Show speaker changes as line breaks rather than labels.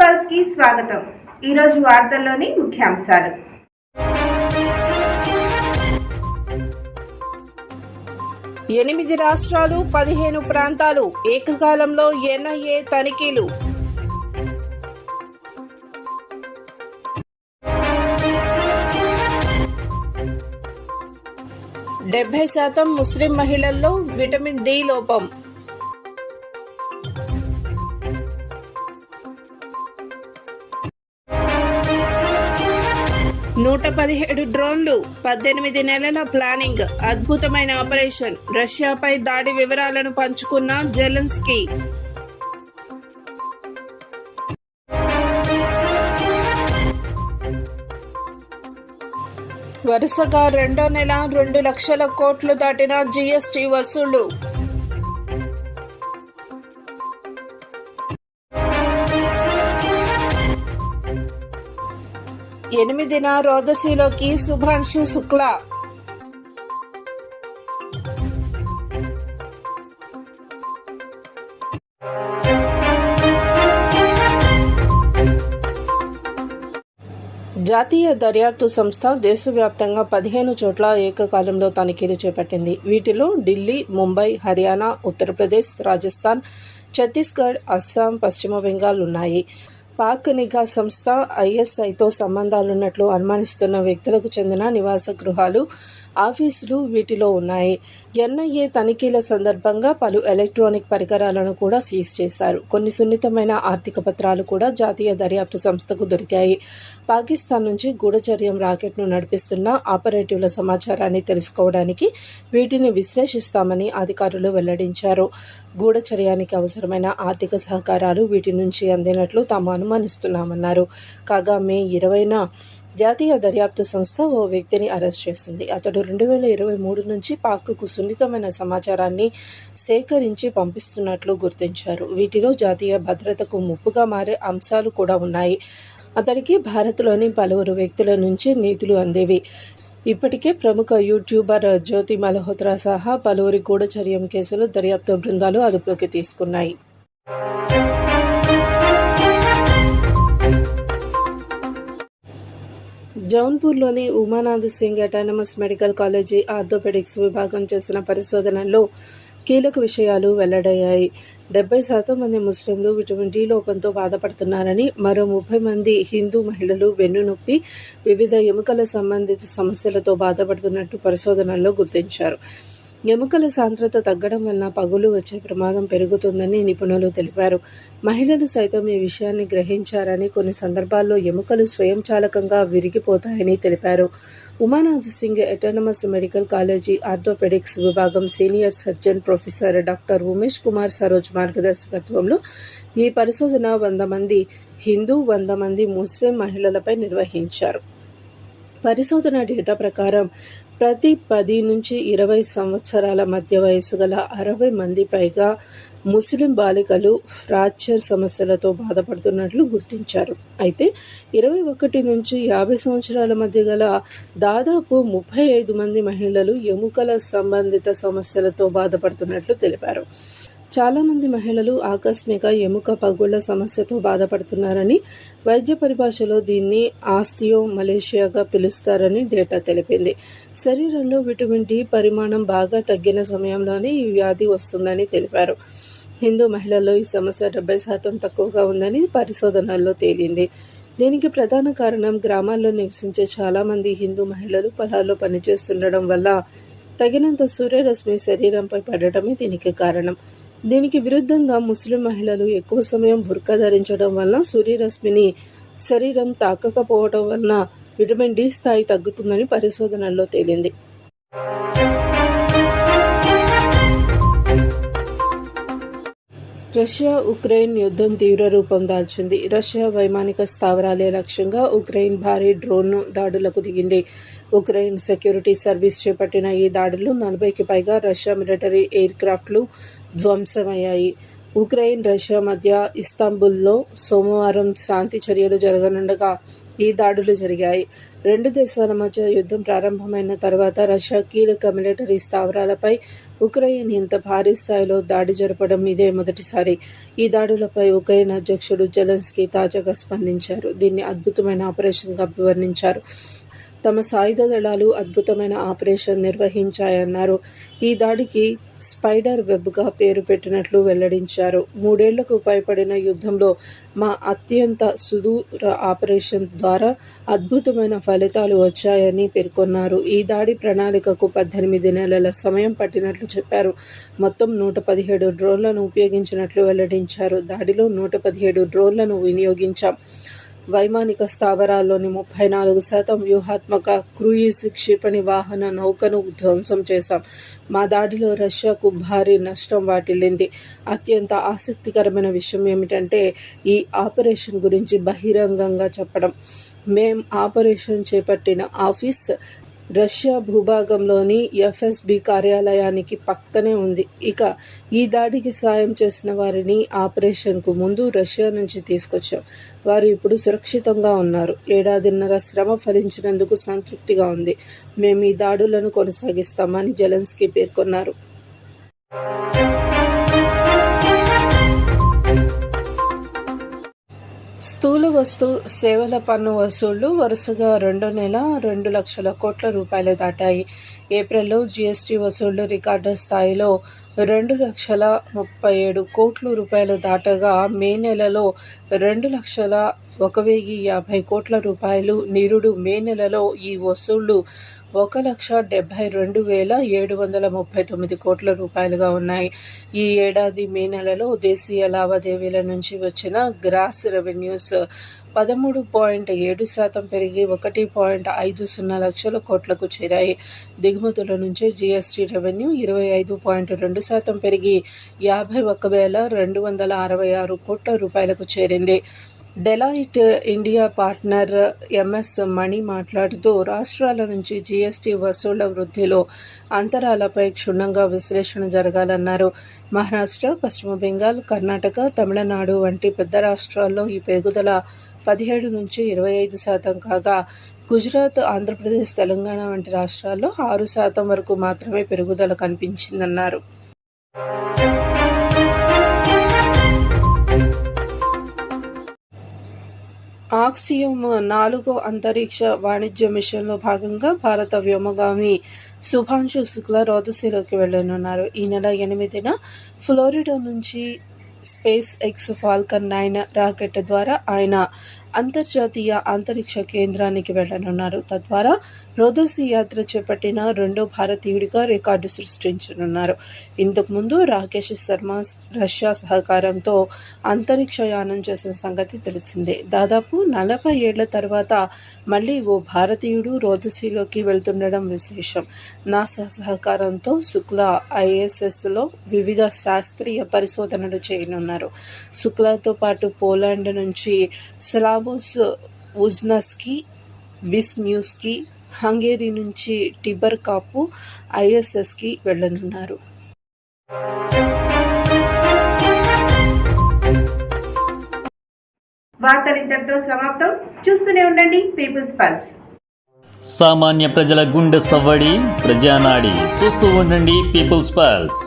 పల్స్కి స్వాగతం. ఈరోజు వార్తల్లోని ముఖ్యాంశాలు.
ఎనిమిది రాష్ట్రాలు పదిహేను ప్రాంతాలు ఏకకాలంలో ఎన్ఐఏ తనిఖీలు. డెబ్బై శాతం ముస్లిం మహిళల్లో విటమిన్ డి లోపం. నూట పదిహేడు డ్రోన్లు పద్దెనిమిది నెలల ప్లానింగ్ అద్భుతమైన ఆపరేషన్. రష్యాపై దాడి వివరాలను పంచుకున్న జెలెన్స్కీ. వరుసగా రెండో నెల రెండు లక్షల కోట్లు దాటిన జీఎస్టీ వసూళ్ళు. ఎనిమిదిన రోదసిలోకి శుభాంశు శుక్ల. జాతీయ దర్యాప్తు సంస్థ దేశవ్యాప్తంగా పదిహేను చోట్ల ఏకకాలంలో తనిఖీలు చేపట్టింది. వీటిలో ఢిల్లీ ముంబై హర్యానా ఉత్తరప్రదేశ్ రాజస్థాన్ ఛత్తీస్గఢ్ అస్సాం పశ్చిమ బెంగాల్ ఉన్నాయి. పాక్ నిఘా సంస్థ ఐఎస్ఐతో సంబంధాలున్నట్లు అనుమానిస్తున్న వ్యక్తులకు చెందిన నివాస గృహాలు ఆఫీసులు వీటిలో ఉన్నాయి. ఎన్ఐఏ తనిఖీల సందర్భంగా పలు ఎలక్ట్రానిక్ పరికరాలను కూడా సీజ్ చేశారు. కొన్ని సున్నితమైన ఆర్థిక పత్రాలు కూడా జాతీయ దర్యాప్తు సంస్థకు దొరికాయి. పాకిస్తాన్ నుంచి గూఢచర్యం రాకెట్ను నడిపిస్తున్న ఆపరేటివ్ల సమాచారాన్ని తెలుసుకోవడానికి వీటిని విశ్లేషిస్తామని అధికారులు వెల్లడించారు. గూఢచర్యానికి అవసరమైన ఆర్థిక సహకారాలు వీటి నుంచి అందినట్లు తాము అనుమానిస్తున్నామన్నారు కాగా మే ఇరవైన జాతీయ దర్యాప్తు సంస్థ ఓ వ్యక్తిని అరెస్ట్ చేసింది. అతడు రెండు వేల ఇరవై మూడు నుంచి పాక్కు సున్నితమైన సమాచారాన్ని సేకరించి పంపిస్తున్నట్లు గుర్తించారు. వీటిలో జాతీయ భద్రతకు ముప్పుగా మారే అంశాలు కూడా ఉన్నాయి. అతడికి భారత్లోని పలువురు వ్యక్తుల నుంచి నీతులు అందేవి. ఇప్పటికే ప్రముఖ యూట్యూబర్ జ్యోతి మల్హోత్రా సహా పలువురి గూఢచర్యం కేసులు దర్యాప్తు బృందాలు అదుపులోకి తీసుకున్నాయి. జౌన్పూర్లోని Umanath Singh autonomous medical college orthopaedics విభాగం చేసిన పరిశోధనల్లో కీలక విషయాలు వెల్లడయ్యాయి. డెబ్బై శాతం మంది ముస్లింలు విటమిన్ డి లోపంతో బాధపడుతున్నారని మరో ముప్పై మంది హిందూ మహిళలు వెన్నునొప్పి వివిధ ఎముకల సంబంధిత సమస్యలతో బాధపడుతున్నట్టు పరిశోధనల్లో గుర్తించారు. ఎముకల సాంద్రత తగ్గడం వలన పగులు వచ్చే ప్రమాదం పెరుగుతుందని నిపుణులు తెలిపారు. మహిళలు సైతం ఈ విషయాన్ని గ్రహించారని కొన్ని సందర్భాల్లో ఎముకలు స్వయంచాలకంగా విరిగిపోతాయని తెలిపారు. Umanath Singh autonomous medical college orthopaedics విభాగం senior surgeon professor doctor Umesh Kumar Saroj మార్గదర్శకత్వంలో ఈ పరిశోధన వంద మంది హిందూ వంద మంది ముస్లిం మహిళలపై నిర్వహించారు. పరిశోధన డేటా ప్రకారం ప్రతి పది నుంచి ఇరవై సంవత్సరాల మధ్య వయసు గల అరవై మంది పైగా ముస్లిం బాలికలు ఫ్రాక్చర్ సమస్యలతో బాధపడుతున్నట్లు గుర్తించారు. అయితే ఇరవై ఒకటి నుంచి యాభై సంవత్సరాల మధ్య గల దాదాపు ముప్పై ఐదు మంది మహిళలు ఎముకల సంబంధిత సమస్యలతో బాధపడుతున్నట్లు తెలిపారు. చాలామంది మహిళలు ఆకస్మిక ఎముక పగుళ్ళ సమస్యతో బాధపడుతున్నారని వైద్య పరిభాషలో దీన్ని ఆస్తియో మలేషియాగా పిలుస్తారని డేటా తెలిపింది. శరీరంలో విటమిన్ డి పరిమాణం బాగా తగ్గిన సమయంలోనే ఈ వ్యాధి వస్తుందని తెలిపారు. హిందూ మహిళల్లో ఈ సమస్య డెబ్బై శాతం తక్కువగా ఉందని పరిశోధనల్లో తేలింది. దీనికి ప్రధాన కారణం గ్రామాల్లో నివసించే చాలామంది హిందూ మహిళలు పొలాల్లో పనిచేస్తుండడం వల్ల తగినంత సూర్యరశ్మి శరీరంపై పడటమే దీనికి కారణం. దీనికి విరుద్ధంగా ముస్లిం మహిళలు ఎక్కువ సమయం బుర్కా ధరించడం వలన సూర్యరశ్మిని శరీరం తాకకపోవడం వలన విటమిన్ డి స్థాయి తగ్గుతుందని పరిశోధనల్లో తేలింది. రష్యా ఉక్రెయిన్ యుద్ధం తీవ్ర రూపం దాల్చింది. రష్యా వైమానిక స్థావరాలే లక్ష్యంగా ఉక్రెయిన్ భారీ డ్రోన్ దాడులకు దిగింది. ఉక్రెయిన్ సెక్యూరిటీ సర్వీస్ చేపట్టిన ఈ దాడులు నలభైకి పైగా రష్యా మిలిటరీ ఎయిర్ క్రాఫ్ట్లు ధ్వంసమయ్యాయి. ఉక్రెయిన్ రష్యా మధ్య ఇస్తాంబుల్లో సోమవారం శాంతి చర్యలు జరగనుండగా ఈ దాడులు జరిగాయి. రెండు దేశాల మధ్య యుద్ధం ప్రారంభమైన తర్వాత రష్యా కీలక మిలిటరీ స్థావరాలపై ఉక్రెయిన్ ఇంత భారీ స్థాయిలో దాడి జరపడం ఇదే మొదటిసారి. ఈ దాడులపై ఉక్రెయిన్ అధ్యక్షుడు జెలెన్స్కీ తాజాగా స్పందించారు. దీన్ని అద్భుతమైన ఆపరేషన్గా అభివర్ణించారు. తమ సాయుధ దళాలు అద్భుతమైన ఆపరేషన్ నిర్వహించాయన్నారు. ఈ దాడికి స్పైడర్ వెబ్గా పేరు పెట్టినట్లు వెల్లడించారు. మూడేళ్ళకు పైపడిన యుద్ధంలో మా అత్యంత సుదూర ఆపరేషన్ ద్వారా అద్భుతమైన ఫలితాలు వచ్చాయని పేర్కొన్నారు. ఈ దాడి ప్రణాళికకు పద్దెనిమిది నెలల సమయం పట్టినట్లు చెప్పారు. మొత్తం నూట పదిహేడు డ్రోన్లను ఉపయోగించినట్లు వెల్లడించారు. దాడిలో నూట పదిహేడు డ్రోన్లను వినియోగించాం. వైమానిక స్థావరాల్లోని ముప్పై నాలుగు శాతం వ్యూహాత్మక క్రూయిజ్ క్షిపణి వాహన నౌకను ధ్వంసం చేశాం. మా దాడిలో రష్యాకు భారీ నష్టం వాటిల్లింది. అత్యంత ఆసక్తికరమైన విషయం ఏమిటంటే ఈ ఆపరేషన్ గురించి బహిరంగంగా చెప్పడం. మేం ఆపరేషన్ చేపట్టిన ఆఫీస్ రష్యా భూభాగంలోని ఎఫ్ఎస్బి కార్యాలయానికి పక్కనే ఉంది. ఇక ఈ దాడికి సాయం చేసిన వారిని ఆపరేషన్కు ముందు రష్యా నుంచి తీసుకొచ్చాం. వారు ఇప్పుడు సురక్షితంగా ఉన్నారు. ఏడాదిన్నర శ్రమ ఫలించినందుకు సంతృప్తిగా ఉంది. మేము ఈ దాడులను కొనసాగిస్తామని జెలెన్స్కీ పేర్కొన్నారు. స్థూల వస్తు సేవల పన్ను వసూళ్ళు వరుసగా రెండో నెల రెండు లక్షల కోట్ల రూపాయలు దాటాయి. ఏప్రిల్లో జీఎస్టీ వసూళ్ళు రికార్డు స్థాయిలో రెండు లక్షల ముప్పై ఏడు కోట్ల రూపాయలు దాటగా మే నెలలో రెండు లక్షల ఒక వెయ్యి యాభై కోట్ల రూపాయలు నిరుడు. మే నెలలో ఈ వసూళ్ళు ఒక లక్ష డెబ్బై రెండు వేల ఏడు వందల ముప్పై తొమ్మిది కోట్ల రూపాయలుగా ఉన్నాయి. ఈ ఏడాది మే నెలలో దేశీయ లావాదేవీల నుంచి వచ్చిన గ్రాస్ రెవెన్యూస్ పదమూడు పాయింట్ ఏడు శాతం పెరిగి ఒకటి పాయింట్ ఐదు సున్నా లక్షల కోట్లకు చేరాయి. దిగుమతుల నుంచి జీఎస్టీ రెవెన్యూ ఇరవై ఐదు పాయింట్ రెండు శాతం పెరిగి యాభై ఒక్క వేల రెండు వందల అరవై ఆరు కోట్ల రూపాయలకు చేరింది. Deloitte India partner M S Mani మాట్లాడుతూ రాష్ట్రాల నుంచి జీఎస్టీ వసూళ్ళ వృద్ధిలో అంతరాలపై క్షుణ్ణంగా విశ్లేషణ జరగాలన్నారు. మహారాష్ట్ర పశ్చిమ బెంగాల్ కర్ణాటక తమిళనాడు వంటి పెద్ద రాష్ట్రాల్లో ఈ పెరుగుదల పదిహేడు నుంచి ఇరవై ఐదు శాతం కాగా గుజరాత్ ఆంధ్రప్రదేశ్ తెలంగాణ వంటి రాష్ట్రాల్లో ఆరు శాతం వరకు మాత్రమే పెరుగుదల కనిపించిందన్నారు. ఆక్సియోమ్ నాలుగో అంతరిక్ష వాణిజ్య మిషన్లో భాగంగా భారత వ్యోమగామి శుభాంశు శుక్ల రోదసీలోకి వెళ్ళనున్నారు. ఈ నెల ఎనిమిదిన ఫ్లోరిడా నుంచి SpaceX Falcon nine rocket ద్వారా ఆయన అంతర్జాతీయ అంతరిక్ష కేంద్రానికి వెళ్ళనున్నారు తద్వారా రోదసీ యాత్ర చేపట్టిన రెండో భారతీయుడిగా రికార్డు సృష్టించనున్నారు. ఇంతకుముందు రాకేష్ శర్మ రష్యా సహకారంతో అంతరిక్ష యానం చేసిన సంగతి తెలిసిందే. దాదాపు నలభై ఏళ్ళ తర్వాత మళ్ళీ ఓ భారతీయుడు రోదసీలోకి వెళ్తుండడం విశేషం. నాసా సహకారంతో శుక్లా ఐఎస్ఎస్లో వివిధ శాస్త్రీయ పరిశోధనలు చేయనున్నారు. శుక్లాతో పాటు పోలాండ్ నుంచి స్లావోస్ ఉజ్నస్కి బిస్ న్యూస్కి హంగేరీ నుంచి టిబర్ కాపు ఐఎస్ఎస్కి వెళ్ళనున్నారు
వార్తలు ఇంతటితో సమాప్తం. చూస్తూనే ఉండండి పీపుల్స్ పల్స్.
సామాన్య ప్రజల గుండె సవ్వడి ప్రజానాడి. చూస్తూ ఉండండి పీపుల్స్ పల్స్.